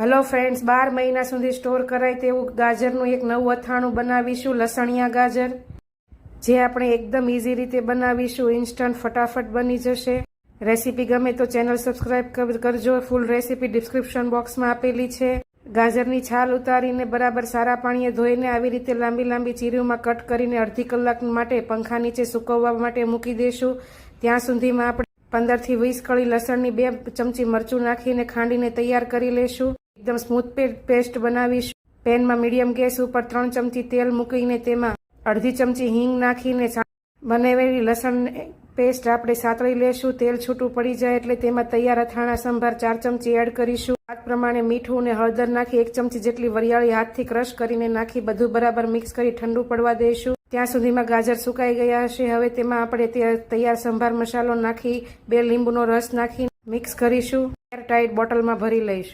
Hello friends બાર મહિના સુધી store કરાય તેવું ગાજરનું એક નવું અથાણું બનાવીશું, લસણિયા ગાજર. જે આપણે એકદમ ઇઝી રીતે બનાવીશું ઇન્સ્ટન્ટ ફટાફટ બની જશે. રેસીપી ગમે તો ચેનલ સબસ્ક્રાઇબ કર- કરજો ફૂલ રેસીપી ડિસ્ક્રિપ્શન બોક્સમાં આપેલી છે. ગાજરની છાલ ઉતારીને બરાબર સારા પાણીએ ધોઈને આવી રીતે લાંબી લાંબી ચીરીઓમાં કટ કરીને અડધી કલાક માટે પંખા નીચે સૂકવવા માટે મૂકી દેશું. ત્યાં સુધીમાં આપણે પંદરથી વીસ કળી લસણની બે ચમચી મરચું નાખીને ખાંડીને તૈયાર કરી લેશું. એકદમ સ્મૂથ પેસ્ટ બનાવીશું. પેનમાં મીડિયમ ગેસ ઉપર ત્રણ ચમચી તેલ મૂકીને તેમાં અડધી ચમચી હિંગ નાખીને બનાવેલી લસણ પેસ્ટ આપણે સાતળી લેશું. તેલ છૂટું પડી જાય એટલે તેમાં તૈયાર અથાણા સંભાર ચાર ચમચી એડ કરીશું. સ્વાદ પ્રમાણે મીઠું અને હળદર નાખી એક ચમચી જેટલી વરિયાળી હાથથી ક્રશ કરીને નાખી બધું બરાબર મિક્સ કરી ઠંડુ પડવા દઈશું ત્યાં સુધીમાં ગાજર સુકાઈ ગયા હશે. હવે તેમાં આપણે તૈયાર સંભાર મસાલો નાખી બે લીંબુનો રસ નાખી મિક્સ કરીશું. એર ટાઈટ બોટલમાં ભરી લઈશું.